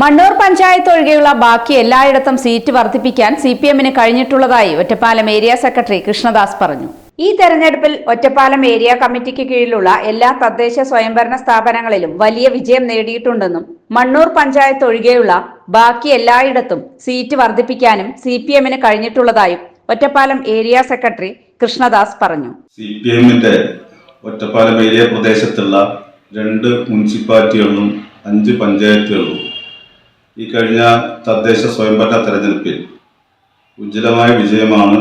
മണ്ണൂർ പഞ്ചായത്ത് ഒഴികെയുള്ള ബാക്കി എല്ലായിടത്തും സീറ്റ് വർദ്ധിപ്പിക്കാൻ സി പി എമ്മിന് കഴിഞ്ഞിട്ടുള്ളതായി ഒറ്റപ്പാലം ഏരിയ സെക്രട്ടറി കൃഷ്ണദാസ് പറഞ്ഞു. ഈ തെരഞ്ഞെടുപ്പിൽ ഒറ്റപ്പാലം ഏരിയ കമ്മിറ്റിക്ക് കീഴിലുള്ള എല്ലാ തദ്ദേശ സ്വയംഭരണ സ്ഥാപനങ്ങളിലും വലിയ വിജയം നേടിയിട്ടുണ്ടെന്നും മണ്ണൂർ പഞ്ചായത്ത് ഒഴികെയുള്ള ബാക്കി എല്ലായിടത്തും സീറ്റ് വർദ്ധിപ്പിക്കാനും സി പി എമ്മിന് കഴിഞ്ഞിട്ടുള്ളതായും ഒറ്റപ്പാലം ഏരിയ സെക്രട്ടറി കൃഷ്ണദാസ് പറഞ്ഞു. സി പി എമ്മിന്റെ ഒറ്റപ്പാലം ഏരിയ പ്രദേശത്തുള്ള രണ്ട് മുനിസിപ്പാലിറ്റികളിലും അഞ്ച് പഞ്ചായത്തുകളിലും ഈ കഴിഞ്ഞ തദ്ദേശ സ്വയംഭരണ തെരഞ്ഞെടുപ്പിൽ ഉജ്ജ്വലമായ വിജയമാണ്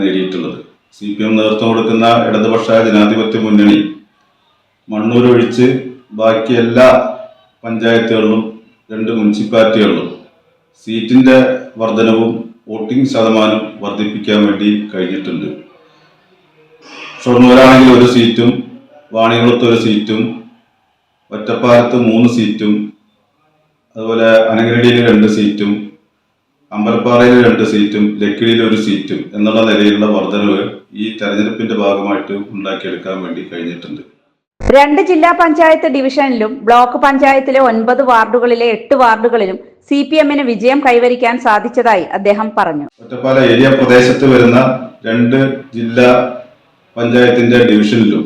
നേടിയിട്ടുള്ളത്. സി പി എം നേതൃത്വം കൊടുക്കുന്ന ഇടതുപക്ഷ ജനാധിപത്യ മുന്നണി മണ്ണൂർ ഒഴിച്ച് ബാക്കി എല്ലാ പഞ്ചായത്തുകളിലും രണ്ട് മുനിസിപ്പാലിറ്റികളിലും സീറ്റിന്റെ വർധനവും വോട്ടിംഗ് ശതമാനം വർദ്ധിപ്പിക്കാൻ വേണ്ടി കഴിഞ്ഞിട്ടുണ്ട്. ഷൊർണൂരാണെങ്കിൽ ഒരു സീറ്റും വാണികുളത്ത് ഒരു സീറ്റും ഒറ്റപ്പാലത്ത് മൂന്ന് സീറ്റും അതുപോലെ അനങ്ങരടിയിൽ രണ്ട് സീറ്റും അമ്പലപ്പാറയിൽ രണ്ട് സീറ്റും ലക്കിടിയിൽ ഒരു സീറ്റും എന്നുള്ള നിലയിലുള്ള വർധനവ് ഈ തെരഞ്ഞെടുപ്പിന്റെ ഭാഗമായിട്ട് ഉണ്ടാക്കിയെടുക്കാൻ വേണ്ടി കഴിഞ്ഞിട്ടുണ്ട്. രണ്ട് ജില്ലാ പഞ്ചായത്ത് ഡിവിഷനിലും ബ്ലോക്ക് പഞ്ചായത്തിലെ ഒൻപത് വാർഡുകളിലെ എട്ട് വാർഡുകളിലും സി പി എമ്മിന് വിജയം കൈവരിക്കാൻ സാധിച്ചതായി അദ്ദേഹം പറഞ്ഞു. ഒറ്റപ്പാല ഏരിയ പ്രദേശത്ത് വരുന്ന രണ്ട് ജില്ലാ പഞ്ചായത്തിന്റെ ഡിവിഷനിലും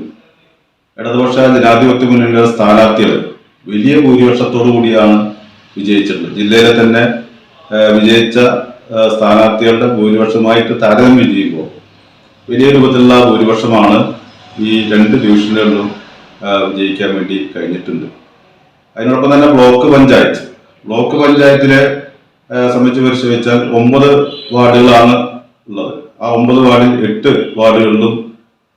ഇടതുപക്ഷ ജനാധിപത്യ മുന്നണിയുടെ സ്ഥാനാർത്ഥികൾ വലിയ ഭൂരിപക്ഷത്തോടു കൂടിയാണ് വിജയിച്ചിട്ടുള്ളത് ജില്ലയിലെ തന്നെ വിജയിച്ച സ്ഥാനാർത്ഥികളുടെ ഭൂരിപക്ഷമായിട്ട് താരതമ്യം ചെയ്യുമ്പോൾ വലിയ രൂപത്തിലുള്ള ഭൂരിപക്ഷമാണ് ഈ രണ്ട് ഡിവിഷനുകളിലും വിജയിക്കാൻ വേണ്ടി കഴിഞ്ഞിട്ടുണ്ട്. അതിനോടൊപ്പം തന്നെ ബ്ലോക്ക് പഞ്ചായത്ത്. ബ്ലോക്ക് പഞ്ചായത്തിലെ സംബന്ധിച്ച് പരിശോധിച്ചാൽ ഒമ്പത് വാർഡുകളാണ് ഉള്ളത്. ആ ഒമ്പത് വാർഡിൽ എട്ട് വാർഡുകളിലും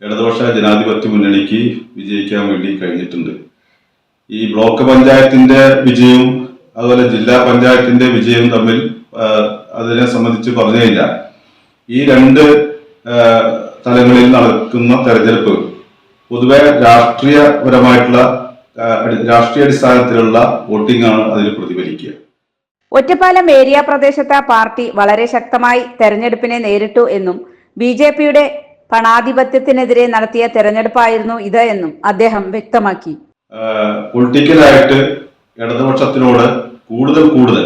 ഇടതുപക്ഷ ജനാധിപത്യ മുന്നണിക്ക് വിജയിക്കാൻ വേണ്ടി കഴിഞ്ഞിട്ടുണ്ട്. ഈ ബ്ലോക്ക് പഞ്ചായത്തിന്റെ വിജയവും അതുപോലെ ജില്ലാ പഞ്ചായത്തിന്റെ വിജയം തമ്മിൽ അതിനെ സംബന്ധിച്ച് പറഞ്ഞില്ല. ഈ രണ്ട് തലങ്ങളിൽ നടക്കുന്ന തെരഞ്ഞെടുപ്പ് പൊതുവെ രാഷ്ട്രീയപരമായിട്ടുള്ള രാഷ്ട്രീയ അടിസ്ഥാനത്തിലുള്ള വോട്ടിംഗ് ആണ് അതിൽ പ്രതിഫലിക്കുക. ഒറ്റപ്പാലം ഏരിയ പ്രദേശത്തെ പാർട്ടി വളരെ ശക്തമായി തെരഞ്ഞെടുപ്പിനെ നേരിട്ടു എന്നും ബി ജെ പിയുടെ പണാധിപത്യത്തിനെതിരെ നടത്തിയ തെരഞ്ഞെടുപ്പായിരുന്നു ഇത് എന്നും അദ്ദേഹം വ്യക്തമാക്കി. പൊളിറ്റിക്കലായിട്ട് ഇടതുപക്ഷത്തിനോട് കൂടുതൽ കൂടുതൽ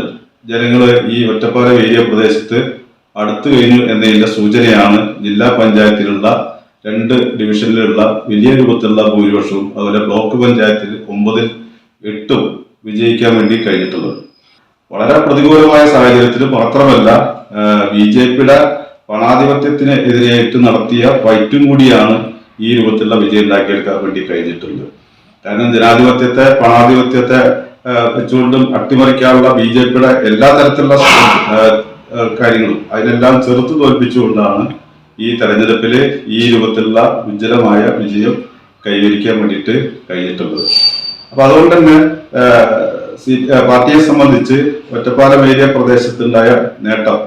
ജനങ്ങൾ ഈ ഒറ്റപ്പാലം ഏരിയ പ്രദേശത്ത് അടുത്തു കഴിഞ്ഞു എന്നതിന്റെ സൂചനയാണ് ജില്ലാ പഞ്ചായത്തിലുള്ള രണ്ട് ഡിവിഷനിലുള്ള വലിയ രൂപത്തിലുള്ള ഭൂരിപക്ഷവും അതുപോലെ ബ്ലോക്ക് പഞ്ചായത്തിൽ ഒമ്പതിൽ എട്ടും വിജയിക്കാൻ വേണ്ടി കഴിഞ്ഞിട്ടുള്ളത്. വളരെ പ്രതികൂലമായ സാഹചര്യത്തിൽ മാത്രമല്ല ബി ജെ പിയുടെ പണാധിപത്യത്തിന് എതിരായിട്ട് നടത്തിയ ഫൈറ്റും കൂടിയാണ് ഈ രൂപത്തിലുള്ള വിജയം ഉണ്ടാക്കിയെടുക്കാൻ വേണ്ടി കഴിഞ്ഞിട്ടുള്ളത്. കാരണം ജനാധിപത്യത്തെ പണാധിപത്യത്തെ വെച്ചുകൊണ്ടും അട്ടിമറിക്കാനുള്ള ബി ജെ പിയുടെ എല്ലാ തരത്തിലുള്ള കാര്യങ്ങളും അതിനെല്ലാം ചെറുത്തു തോൽപ്പിച്ചുകൊണ്ടാണ് ഈ തെരഞ്ഞെടുപ്പിൽ ഈ രൂപത്തിലുള്ള ഉജ്ജ്വലമായ വിജയം കൈവരിക്കാൻ വേണ്ടിയിട്ട് കഴിഞ്ഞിട്ടുള്ളത്. അപ്പൊ അതുകൊണ്ട് തന്നെ പാർട്ടിയെ സംബന്ധിച്ച് ഒറ്റപ്പാലം ഏരിയ പ്രദേശത്തുണ്ടായ നേട്ടം.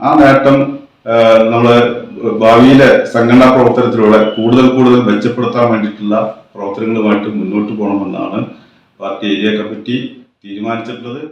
ആ നേട്ടം നമ്മൾ ഭാവിയിലെ സംഘടനാ പ്രവർത്തനത്തിലൂടെ കൂടുതൽ കൂടുതൽ മെച്ചപ്പെടുത്താൻ വേണ്ടിയിട്ടുള്ള പ്രവർത്തനങ്ങളുമായിട്ട് മുന്നോട്ട് പോകണമെന്നാണ് പാർട്ടി ഏരിയ കമ്മിറ്റി തീരുമാനിച്ചിട്ടുള്ളത്